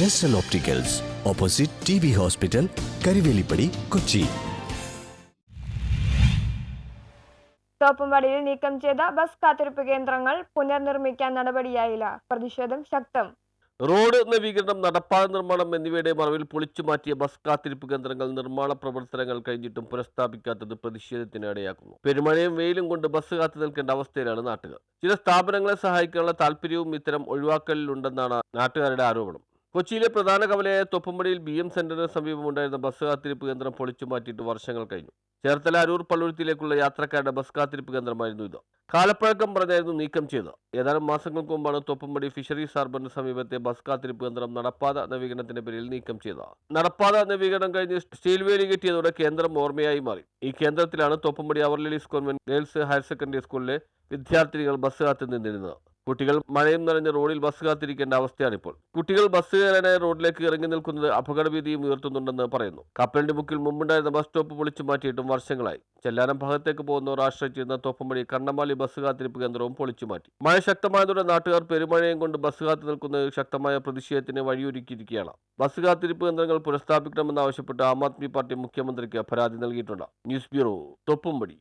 Jessel opticals opposite T B hospital Karuvelippady Kochi തോപ്പുംപടിയിൽ നീക്കം ചെയ്ത bus കാത്തിരിപ്പ് കേന്ദ്രങ്ങൾ പുനർനിർമ്മിക്കാൻ നടപടിയായില്ല. പ്രതിഷേധം ശക്തം. റോഡ് നവീകരണം നടപ്പാത നിർമ്മാണം എന്നിവയുടെ മറവിൽ പൊളിച്ചു മാറ്റിയ ബസ് കാത്തിരിപ്പ് കേന്ദ്രങ്ങൾ നിർമ്മാണ പ്രവർത്തനങ്ങൾ കഴിഞ്ഞിട്ടും പുനഃസ്ഥാപിക്കാത്തത് പ്രതിഷേധത്തിന് ഇടയാക്കുന്നു. പെരുമഴയും വെയിലും കൊണ്ട് ബസ് കാത്തു നിൽക്കേണ്ട അവസ്ഥയിലാണ് നാട്ടുകാർ. ചില സ്ഥാപനങ്ങളെ സഹായിക്കാനുള്ള താല്പര്യവും ഇത്തരം ഒഴിവാക്കലിലുണ്ടെന്നാണ് നാട്ടുകാരുടെ ആരോപണം. കൊച്ചിയിലെ പ്രധാന കവലയായ തൊപ്പമ്പടിയിൽ ബി എം സെന്ററിന് സമീപമുണ്ടായിരുന്ന ബസ് കാത്തിരിപ്പ് കേന്ദ്രം പൊളിച്ചു മാറ്റിയിട്ട് വർഷങ്ങൾ കഴിഞ്ഞു. ചേർത്തല അരൂർ പള്ളുരുത്തിയിലേക്കുള്ള യാത്രക്കാരുടെ ബസ് കാത്തിരിപ്പ് കേന്ദ്രമായിരുന്നു ഇത്. കാലപ്പഴക്കം പറഞ്ഞായിരുന്നു നീക്കം ചെയ്തത്. ഏതാനും മാസങ്ങൾക്ക് മുമ്പാണ് തൊപ്പമ്പടി ഫിഷറീസ് ഹാർബറിന് സമീപത്തെ ബസ് കാത്തിരിപ്പ് കേന്ദ്രം നടപ്പാത നവീകരണത്തിന്റെ പേരിൽ നീക്കം ചെയ്തത്. നടപ്പാത നവീകരണം കഴിഞ്ഞ് സ്റ്റീൽ വേലി കെട്ടിയതോടെ കേന്ദ്രം ഓർമ്മയായി മാറി. ഈ കേന്ദ്രത്തിലാണ് Thoppumpady our lady's convent girls higher secondary സ്കൂളിലെ വിദ്യാർത്ഥിനികൾ ബസ് കാത്തു നിന്നിരുന്നത്. കുട്ടികൾ മഴയും നിറഞ്ഞ റോഡിൽ ബസ് കാത്തിരിക്കേണ്ട അവസ്ഥയാണിപ്പോൾ. കുട്ടികൾ ബസ് കയറാനായി റോഡിലേക്ക് ഇറങ്ങി നിൽക്കുന്നത് അപകടഭീതിയും ഉയർത്തുന്നുണ്ടെന്ന് പറയുന്നു. കപ്പലിന്റെ മുക്കിൽ മുമ്പുണ്ടായിരുന്ന ബസ് സ്റ്റോപ്പ് പൊളിച്ചു മാറ്റിയിട്ടും വർഷങ്ങളായി. ചെല്ലാനം ഭാഗത്തേക്ക് പോകുന്നവർ ആശ്രയിച്ചിരുന്ന തോപ്പുംപടി കണ്ണമാലി ബസ് കാത്തിരിപ്പ് കേന്ദ്രവും പൊളിച്ചു മാറ്റി. മഴ ശക്തമായതോടെ നാട്ടുകാർ പെരുമഴയും കൊണ്ട് ബസ് കാത്തു നിൽക്കുന്നത് ശക്തമായ പ്രതിഷേധത്തിന് വഴിയൊരുക്കിയിരിക്കുകയാണ്. ബസ് കാത്തിരിപ്പ് കേന്ദ്രങ്ങൾ പുനഃസ്ഥാപിക്കണമെന്നാവശ്യപ്പെട്ട് ആം ആദ്മി പാർട്ടി മുഖ്യമന്ത്രിക്ക് പരാതി നൽകിയിട്ടുണ്ട്. News bureau Thoppumpady.